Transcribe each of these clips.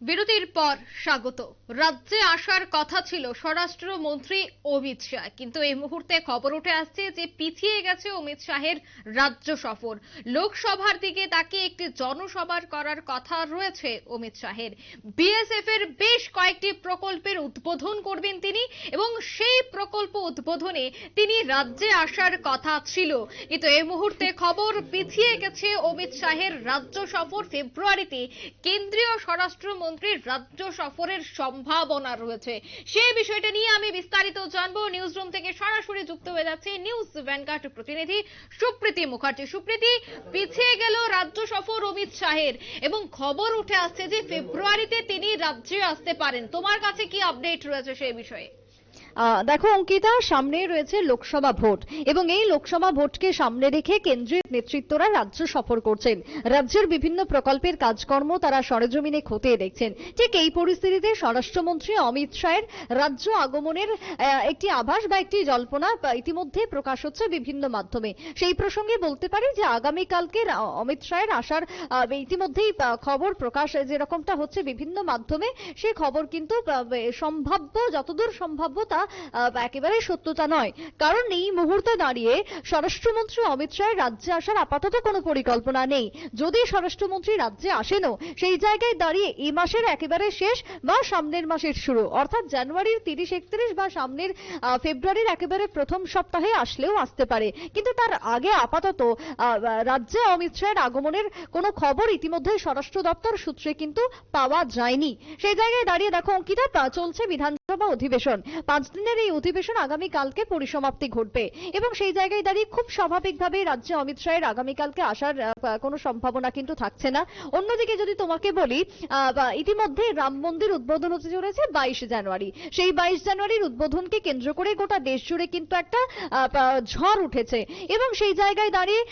বিরতির পর স্বাগত। রাজ্যে আসার কথা ছিল স্বরাষ্ট্রমন্ত্রী অমিত শাহ। কিন্তু এই মুহূর্তে খবর উঠে আসছে যে পিছিয়ে গেছে অমিত শাহের রাজ্য সফর। লোকসভার দিকে তাকে একটি জনসভার করার কথা রয়েছে অমিত শাহের। বিএসএফ এর বেশ কয়েকটি প্রকল্পের উদ্বোধন করবেন তিনি এবং সেই প্রকল্প উদ্বোধনে তিনি রাজ্যে আসার কথা ছিল। কিন্তু এই মুহূর্তে খবর পিছিয়ে গেছে অমিত শাহের রাজ্য সফর ফেব্রুয়ারিতে। কেন্দ্রীয় স্বরাষ্ট্রমন্ত্রীর রাজ্য সফরের সম্ভাবনা রয়েছে। সেই বিষয়টা নিয়ে আমি বিস্তারিত জানব। নিউজ রুম থেকে সরাসরি যুক্ত হয়ে যাচ্ছে নিউজ ভ্যানগার্ড প্রতিনিধি সুপ্রীতি মুখার্জি। সুপ্রীতি, পিছিয়ে গেল রাজ্য সফর অমিত শাহের এবং খবর উঠে আসছে যে ফেব্রুয়ারিতে তিনি রাজ্যে আসতে পারেন। তোমার কাছে কি আপডেট রয়েছে সেই বিষয়ে? দেখো, অঙ্কিতা সামনে রয়েছে লোকসভা ভোট। এবং এই লোকসভা ভোটকে সামনে রেখে কেন্দ্রীয় নেতৃত্বরা রাজ্য সফর করছেন। রাজ্যের বিভিন্ন প্রকল্পের কাজকর্ম তারা সরেজমিনে খতিয়ে দেখছেন। ঠিক এই পরিস্থিতিতে স্বরাষ্ট্রমন্ত্রী অমিত শাহের রাজ্য আগমনের একটি আভাস বা একটি জল্পনা ইতিমধ্যে প্রকাশ হচ্ছে বিভিন্ন মাধ্যমে। সেই প্রসঙ্গে বলতে পারি যে, আগামীকালকে অমিত শাহের আসার ইতিমধ্যেই খবর প্রকাশ, যেরকমটা হচ্ছে বিভিন্ন মাধ্যমে সেই খবর কিন্তু সম্ভাব্য, যতদূর সম্ভাব্য তা একেবারে সত্যতা নয়। কারণ এই মুহূর্তে দাঁড়িয়ে স্বরাষ্ট্রমন্ত্রী অমিত শাহের রাজ্যে আসার আপাতত কোনো পরিকল্পনা নেই। যদি স্বরাষ্ট্রমন্ত্রী রাজ্যে আসেনও, সেই জায়গায় দাঁড়িয়ে এই মাসের একেবারে শেষ বা সামনের মাসের শুরু, অর্থাৎ জানুয়ারির তিরিশ একত্রিশ বা সামনের ফেব্রুয়ারির একেবারে প্রথম সপ্তাহে আসলেও আসতে পারে। কিন্তু তার আগে আপাতত রাজ্যে অমিত শাহের আগমনের কোনো খবর ইতিমধ্যে স্বরাষ্ট্র দপ্তর সূত্রে কিন্তু পাওয়া যায়নি। সেই জায়গায় দাঁড়িয়ে দেখো, অঙ্কিতা চলছে বিধানসভা অধিবেশন। পাঁচ দিনের এই অধিবেশন আগামী কালকে পরিসমাপ্তি ঘটবে এবং সেই জায়গায় দাঁড়িয়ে খুব স্বাভাবিকভাবে রাজ্যে অমিত শাহের আগামীকালকে আসার কোনো সম্ভাবনা কিন্তু থাকছে না। অন্যদিকে যদি তোমাকে বলি ইতিমধ্যে রাম মন্দির উদ্বোধন হতে চলেছে বাইশে জানুয়ারি। সেই বাইশ জানুয়ারির উদ্বোধনকে কেন্দ্র করে গোটা দেশ জুড়ে কিন্তু একটা ঝড় উঠেছে এবং সেই জায়গায় দাঁড়িয়ে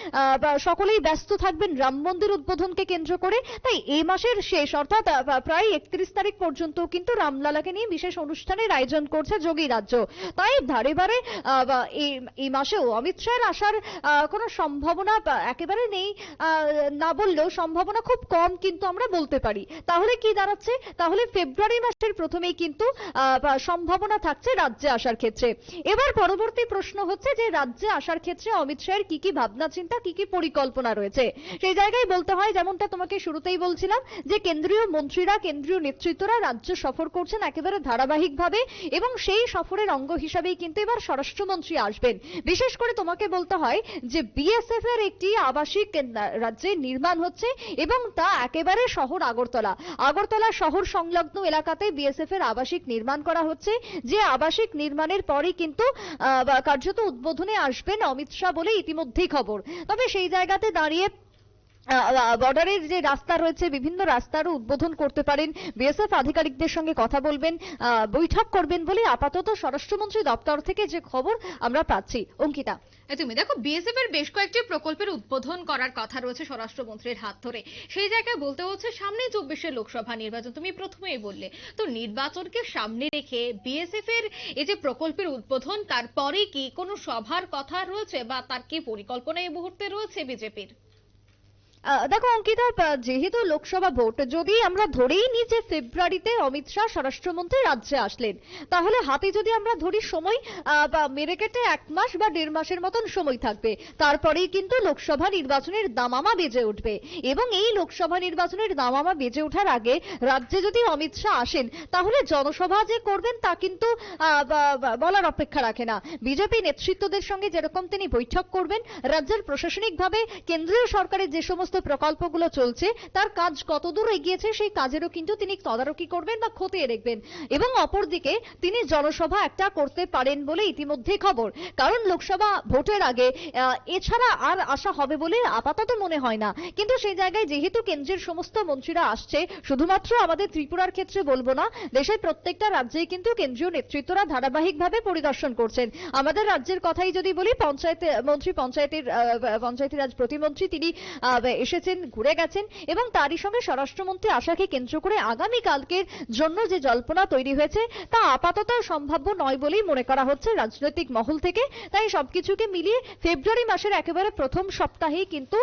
সকলেই ব্যস্ত থাকবেন রাম মন্দির উদ্বোধনকে কেন্দ্র করে। তাই এই মাসের শেষ, অর্থাৎ প্রায় একত্রিশ তারিখ পর্যন্ত কিন্তু রামলালাকে নিয়ে বিশেষ অনুষ্ঠানের আয়োজন করছে যোগী রাজ্য। তাই ধারে বারে এই মাসেও অমিত শাহের আসার কোনো সম্ভাবনা একেবারে নেই। না বললেও সম্ভাবনা খুব কম কিন্তু আমরা বলতে পারি। তাহলে কি দাঁড়াচ্ছে? তাহলে ফেব্রুয়ারি মাসের প্রথমেই কিন্তু সম্ভাবনা থাকছে রাজ্যে আসার ক্ষেত্রে। এবার পরবর্তী প্রশ্ন হচ্ছে যে, রাজ্যে আসার ক্ষেত্রে অমিত শাহের কি কি ভাবনা, চিন্তা, কি কি পরিকল্পনা রয়েছে? সেই জায়গায় বলতে হয়, যেমনটা তোমাকে শুরুতেই বলছিলাম, যে কেন্দ্রীয় মন্ত্রীরা, কেন্দ্রীয় নেতৃত্বরা রাজ্য সফর করছেন একেবারে ধারাবাহিকভাবে এবং সেই সফরের অঙ্গ হিসাবেই কিন্তু এবার স্বরাষ্ট্রমন্ত্রী আসবেন। বিশেষ করে তোমাকে বলতে হয় যে বিএসএফ এর একটি আবাসিক রাজ্যে নির্মাণ হচ্ছে এবং তা একেবারে শহর আগরতলা। আগরতলা শহর সংলগ্ন এলাকাতে বিএসএফ এর আবাসিক নির্মাণ করা হচ্ছে। যে আবাসিক নির্মাণের পরই কিন্তু কার্যত উদ্বোধনে আসবেন অমিত শাহ বলে ইতিমধ্যেই খবর। তবে সেই জায়গাতে দাঁড়িয়ে বর্ডারের যে রাস্তা রয়েছে, বিভিন্ন রাস্তারও উদ্বোধন করতে পারেন বিএসএফ আধিকারিকদের সঙ্গে কথা বলবেন বৈঠক করবেন বলে আপাতত স্বরাষ্ট্রমন্ত্রী দপ্তর থেকে যে খবর আমরা পাচ্ছি। অঙ্কিতা। তুমি দেখো, বিএসএফ এর বেশ কয়েকটি প্রকল্পের উদ্বোধন করার কথা রয়েছে স্বরাষ্ট্রমন্ত্রীর হাত ধরে। সেই জায়গায় বলতে হচ্ছে, সামনে চব্বিশের লোকসভা নির্বাচন, তুমি প্রথমেই বললে। তো নির্বাচনকে সামনে রেখে বিএসএফ এর এই যে প্রকল্পের উদ্বোধন, তারপরে কি কোনো সভার কথা রয়েছে বা তার কি পরিকল্পনা এই মুহূর্তে রয়েছে বিজেপির? দেখো, অঙ্কিতা যেহেতু লোকসভা ভোট, যদি আমরা ধরেই নিই যে ফেব্রুয়ারিতে অমিত শাহ স্বরাষ্ট্রমন্ত্রী রাজ্যে আসলেন, তাহলে হাতে যদি আমরা ধরি সময় মেরে কেটে এক মাস বা দেড় মাসের মতন সময় থাকবে, তারপরেই কিন্তু লোকসভা নির্বাচনের দামামা বেজে উঠবে। এবং এই লোকসভা নির্বাচনের দামামা বেজে ওঠার আগে রাজ্যে যদি অমিত শাহ আসেন, তাহলে জনসভা যে করবেন তা কিন্তু বলার অপেক্ষা রাখে না। বিজেপি নেতৃত্বদের সঙ্গে যেরকম তিনি বৈঠক করবেন, রাজ্যের প্রশাসনিকভাবে কেন্দ্রীয় সরকারের যে সমস্ত প্রকল্পগুলো চলছে, তার কাজ কতদূর এগিয়েছে সেই কাজেরও কিন্তু তিনি তদারকি করবেন বা খতিয়ে দেখবেন। এবং অপরদিকে তিনি জনসভা একটা করতে পারেন বলে ইতিমধ্যে খবর। কারণ লোকসভা ভোটের আগে এছাড়া আর আশা হবে বলে আপাতত মনে হয় না। কিন্তু সেই জায়গায় যেহেতু কেন্দ্রের সমস্ত মন্ত্রীরা আসছে, শুধুমাত্র আমাদের ত্রিপুরার ক্ষেত্রে বলব না, দেশের প্রত্যেকটা রাজ্যেই কিন্তু কেন্দ্রীয় নেতৃত্বরা ধারাবাহিকভাবে পরিদর্শন করছেন। আমাদের রাজ্যের কথাই যদি বলি, পঞ্চায়েত, মন্ত্রী পঞ্চায়েতের পঞ্চায়েতি রাজ প্রতিমন্ত্রী তিনি এসেছেন, ঘুরে গেছেন এবং তারই সঙ্গে স্বরাষ্ট্রমন্ত্রী আশাকে কেন্দ্র করে আগামী কালকের জন্য যে জল্পনা তৈরি হয়েছে তা আপাতত সম্ভাব্য নয় বলেই মনে করা হচ্ছে রাজনৈতিক মহল থেকে। তাই সবকিছুকে মিলিয়ে ফেব্রুয়ারি মাসের একেবারে প্রথম সপ্তাহেই কিন্তু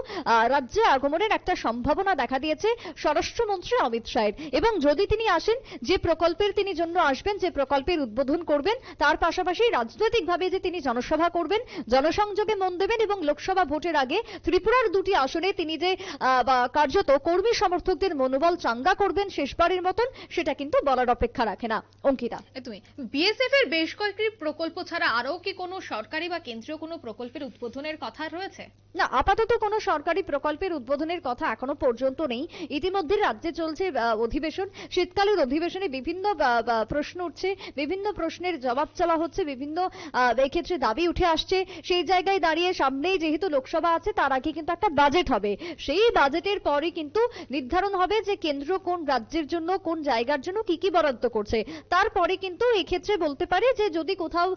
রাজ্যে আগমনের একটা সম্ভাবনা দেখা দিয়েছে স্বরাষ্ট্রমন্ত্রী অমিত শাহের। এবং যদি তিনি আসেন, যে প্রকল্পের তিনি জন্য আসবেন, যে প্রকল্পের উদ্বোধন করবেন, তার পাশাপাশি রাজনৈতিকভাবে যে তিনি জনসভা করবেন, জনসংযোগে মন দেবেন এবং লোকসভা ভোটের আগে ত্রিপুরার দুটি আসনে তিনি যে কার্যত কর্মী সমর্থকদের মনোবল চাঙ্গা করবেন শেষবারের মতন সেটা কিন্তু বলার অপেক্ষা রাখে না। অঙ্কিতা। তুমি বিএসএফ এর বেশ কয়েকটি প্রকল্প ছাড়া আরও কি কোনো সরকারি বা কেন্দ্রীয় কোনো প্রকল্পের উদ্বোধনের কথা রয়েছে? না আপাতত কোনো সরকারি প্রকল্পের উদ্বোধনের কথা এখনও পর্যন্ত নেই। ইতিমধ্যে রাজ্যে চলছে অধিবেশন। শীতকালের অধিবেশনে বিভিন্ন প্রশ্ন উঠছে বিভিন্ন প্রশ্নের জবাব চাওয়া হচ্ছে বিভিন্ন এক্ষেত্রে দাবি উঠে আসছে। সেই জায়গায় দাঁড়িয়ে সামনেই যেহেতু লোকসভা আছে তার আগে কিন্তু একটা বাজেট হবে। সেই বাজেটের পরই কিন্তু নির্ধারণ হবে যে কেন্দ্র কোন রাজ্যের জন্য, কোন জায়গার জন্য কি কি বরাদ্দ করছে। তারপরে কিন্তু এক্ষেত্রে বলতে পারে যে যদি কোথাও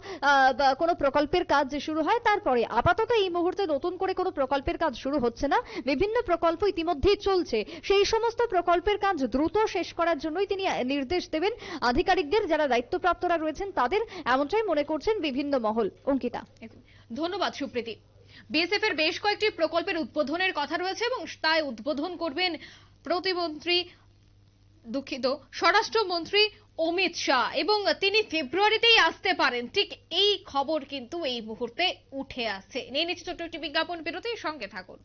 কোনো প্রকল্পের কাজ শুরু হয়, তারপরে আপাতত এই মুহূর্তে নতুন করে কোনো প্রকল্পের কাজ শুরু হচ্ছে না। বিভিন্ন প্রকল্প ইতিমধ্যেই চলছে। সেই সমস্ত প্রকল্পের কাজ দ্রুত শেষ করার জন্যই তিনি নির্দেশ দেবেন। আধিকারিকদের যারা দায়িত্বপ্রাপ্তরা রয়েছেন, তাদের এমনটাই মনে করছেন বিভিন্ন মহল। অঙ্কিতা। ধন্যবাদ সুপ্রীতি। বিএসএফ এর বেশ কয়েকটি প্রকল্পের উদ্বোধনের কথা রয়েছে এবং তাই উদ্বোধন করবেন প্রতিমন্ত্রী দুঃখিত, স্বরাষ্ট্রমন্ত্রী অমিত শাহ। এবং তিনি ফেব্রুয়ারিতেই আসতে পারেন। ঠিক এই খবর কিন্তু এই মুহূর্তে উঠে আসছে। নিয়ে নিচ্ছে ছোট্ট একটি বিজ্ঞাপন বিরতির সঙ্গে থাকুন।